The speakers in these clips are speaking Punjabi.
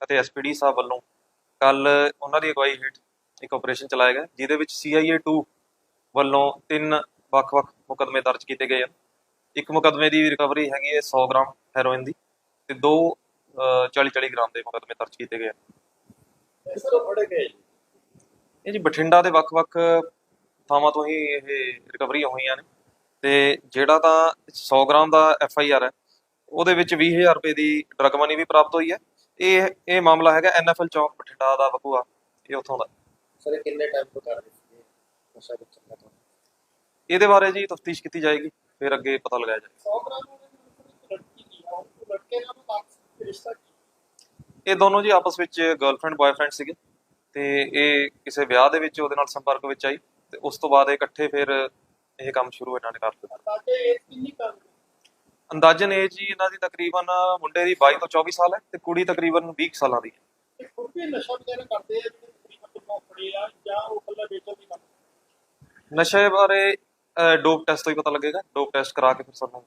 ਅਤੇ ਐਸਪੀਡੀ ਸਾਹਿਬ ਵੱਲੋਂ ਕੱਲ ਉਹਨਾਂ ਦੀ ਅਗਵਾਈ ਹੇਠ ਇੱਕ ਆਪਰੇਸ਼ਨ ਚਲਾਇਆ ਗਿਆ ਜਿਹਦੇ ਵਿੱਚ CIA 2 ਵੱਲੋਂ ਤਿੰਨ ਵੱਖ-ਵੱਖ ਮੁਕੱਦਮੇ ਦਰਜ ਕੀਤੇ ਗਏ ਹਨ ਇੱਕ ਮੁਕੱਦਮੇ ਦੀ ਰਿਕਵਰੀ ਹੈਗੀ ਹੈ 100 ਗ੍ਰਾਮ ਹੈਰੋਇਨ ਦੀ ਤੇ ਦੋ 40-40 ਗ੍ਰਾਮ ਦੇ ਮੁਕੱਦਮੇ ਦਰਜ ਕੀਤੇ ਗਏ ਹਨ ਇਸ ਤੋਂ ਫੜੇ ਗਏ ਇਹ ਜੀ ਬਠਿੰਡਾ ਦੇ ਵੱਖ-ਵੱਖ ਥਾਵਾਂ ਤੋਂ ਹੀ ਇਹ ਰਿਕਵਰੀਆਂ ਹੋਈਆਂ ਨੇ ਤੇ ਜਿਹੜਾ ਤਾਂ 100 ਗ੍ਰਾਮ ਦਾ ਐਫ ਆਈ ਆਰ ਹੈ ਉਹਦੇ ਵਿੱਚ 20000 ਰੁਪਏ ਦੀ ਡਰਗ ਮਨੀ ਵੀ ਪ੍ਰਾਪਤ ਹੋਈ ਹੈ ਇਹ ਇਹ ਮਾਮਲਾ ਹੈਗਾ ਐਨਐਫਐਲ ਚੌਕ ਬਠਿੰਡਾ ਦਾ ਬਕੂਆ ਇਹ ਉੱਥੋਂ ਦਾ। ਸਰ ਇਹ ਕਿੰਨੇ ਟਾਈਮ ਤੋਂ ਕਰ ਰਹੇ ਸੀ ਨਸ਼ਾ ਵੇਚਣ ਦਾ ਕੰਮ? ਇਹਦੇ ਬਾਰੇ ਜੀ ਤਫਤੀਸ਼ ਕੀਤੀ ਜਾਏਗੀ ਫਿਰ ਅੱਗੇ ਪਤਾ ਲਗਾਇਆ ਜਾਏਗਾ। 100 ਗ੍ਰਾਮ ਲੜਕੀ ਕੀ ਆ? ਉਹ ਲੜਕੇ ਨਾਲ ਆਪਸ ਰਿਸ਼ਤਾ ਕੀ? ਇਹ ਦੋਨੋਂ ਜੀ ਆਪਸ ਵਿੱਚ ਗਰਲਫ੍ਰੈਂਡ ਬॉयਫ੍ਰੈਂਡ ਸੀਗੇ ਤੇ ਇਹ ਕਿਸੇ ਵਿਆਹ ਦੇ ਵਿੱਚ ਉਹਦੇ ਨਾਲ ਸੰਪਰਕ ਵਿੱਚ ਆਈ ਤੇ ਉਸ ਤੋਂ ਬਾਅਦ ਇਹ ਇਕੱਠੇ ਫਿਰ ਇਹ ਕੰਮ ਸ਼ੁਰੂ ਇਹਨਾਂ ਨੇ ਕਰ ਦਿੱਤਾ। ਤਾਕੇ ਇਹ ਕਿੰਨੀ ਕਰ ਅੰਦਾਜ਼ਨ ਏਜ ਜੀ ਇਹਨਾਂ ਦੀ ਤਕਰੀਬਨ ਮੁੰਡੇ ਦੀ 22 ਤੋਂ 24 ਸਾਲ ਹੈ ਤੇ ਕੁੜੀ ਤਕਰੀਬਨ 20 ਸਾਲਾਂ ਦੀ ਹੈ। ਨਸ਼ਾ ਵਗੈਰਾ ਕਰਦੇ ਆ ਜਿਹੜੇ ਤਕਰੀਬਨ ਕਿੰਨਾ ਫੜੇ ਆ ਜਾਂ ਉਹ ਕੱਲਾ ਵੇਚਣ ਦੀ ਕੰਮ ਨਸ਼ੇ ਬਾਰੇ ਡੋਪ ਟੈਸਟ ਤੋਂ ਹੀ ਪਤਾ ਲੱਗੇਗਾ। ਡੋਪ ਟੈਸਟ ਕਰਾ ਕੇ ਫਿਰ ਸਾਨੂੰ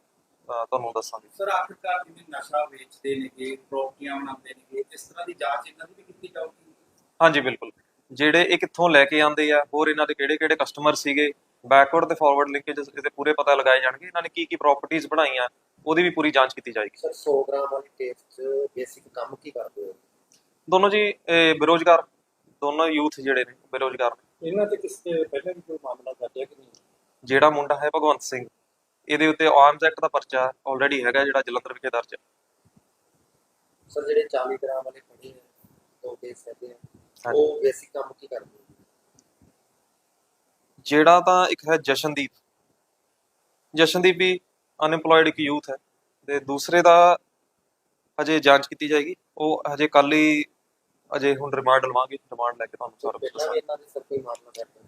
ਤੁਹਾਨੂੰ ਦੱਸਾਂਗੇ। ਸਰ ਆਖਿਰਕਾਰ ਜਿਵੇਂ ਨਸ਼ਾ ਵੇਚਦੇ ਨੇਗੇ ਪ੍ਰੋਪਰਟੀਆਂ ਬਣਾਉਂਦੇ ਨੇਗੇ ਇਸ ਤਰ੍ਹਾਂ ਦੀ ਜਾਂਚ ਇਹਨਾਂ ਦੀ ਵੀ ਕੀਤੀ ਜਾਊਗੀ? ਹਾਂਜੀ ਬਿਲਕੁਲ। ਜਿਹੜੇ ਇਹ ਕਿੱਥੋਂ ਲੈ ਕੇ ਆਉਂਦੇ ਆ ਹੋਰ ਇਹਨਾਂ ਦੇ ਕਿਹੜੇ ਕਿਹੜੇ ਕਸਟਮਰ ਸੀਗੇ ਬੈਕਵਰਡ ਤੇ ਫਾਰਵਰਡ ਲਿੰਕੇਜ ਇਹਦੇ ਪੂਰੇ ਪਤਾ ਲਗਾਏ ਜਾਣਗੇ। ਇਹਨਾਂ ਨੇ ਕੀ ਕੀ ਪ੍ਰਾਪਰਟੀਆਂ ਬਣਾਈਆਂ ਉਹਦੀ ਵੀ ਪੂਰੀ ਜਾਂਚ ਕੀਤੀ ਜਾਏਗੀ। ਸਰ 100 ਗ੍ਰਾਮ ਵਾਲੀ ਟੇਸਟ ਚ ਬੇਸਿਕ ਕੰਮ ਕੀ ਕਰਦੇ ਹੋ? ਦੋਨੋਂ ਜੀ ਇਹ ਬੇਰੋਜ਼ਗਾਰ ਦੋਨੋਂ ਯੂਥ ਜਿਹੜੇ ਨੇ ਬੇਰੋਜ਼ਗਾਰ ਨੇ। ਇਹਨਾਂ ਤੇ ਕਿਸ ਤੇ ਪਹਿਲਾਂ ਵੀ ਕੋਈ ਮਾਮਲਾ ਹੈ ਕਿ ਨਹੀਂ? ਜਿਹੜਾ ਮੁੰਡਾ ਹੈ ਭਗਵੰਤ ਸਿੰਘ ਇਹਦੇ ਉੱਤੇ ਆਰਮਸ ਐਕਟ ਦਾ ਪਰਚਾ ਆਲਰੇਡੀ ਹੈਗਾ ਜਿਹੜਾ ਜਲੰਧਰ ਵਿਖੇ ਦਰਜ ਹੈ। ਸਰ ਜਿਹੜੇ 40 ਗ੍ਰਾਮ ਵਾਲੇ ਫੜੇ ਦੋ ਕੇਸ ਹੈਗੇ ਆ। ਉਹ ਬੇਸਿਕ ਕੰਮ ਕੀ ਕਰਦੇ? ਜਿਹੜਾ ਤਾਂ ਇੱਕ ਹੈ ਜਸ਼ਨਦੀਪ। ਜਸ਼ਨਦੀਪ ਵੀ ਅਨਐਮਪਲੋਇਡ ਇੱਕ ਯੂਥ ਹੈ ਤੇ ਦੂਸਰੇ ਦਾ ਹਜੇ ਜਾਂਚ ਕੀਤੀ ਜਾਏਗੀ। ਉਹ ਹਜੇ ਕੱਲ ਹੀ ਅਜੇ ਹੁਣ ਰਿਮਾਂਡ ਲਵਾਂਗੇ ਰਿਮਾਂਡ ਲੈ ਕੇ ਤੁਹਾਨੂੰ ਸਾਰਾ ਕੁਝ ਦੱਸਾਂਗੇ।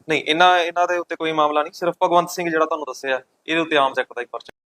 ਨਹੀਂ। ਇਹਨਾਂ ਇਹਨਾਂ ਦੇ ਉੱਤੇ ਕੋਈ ਮਾਮਲਾ ਨਹੀਂ ਸਿਰਫ ਭਗਵੰਤ ਸਿੰਘ ਜਿਹੜਾ ਤੁਹਾਨੂੰ ਦੱਸਿਆ ਇਹਦੇ ਉੱਤੇ ਆਰਮਸ ਐਕਟ ਦਾ ਇੱਕ ਪਰਚਾ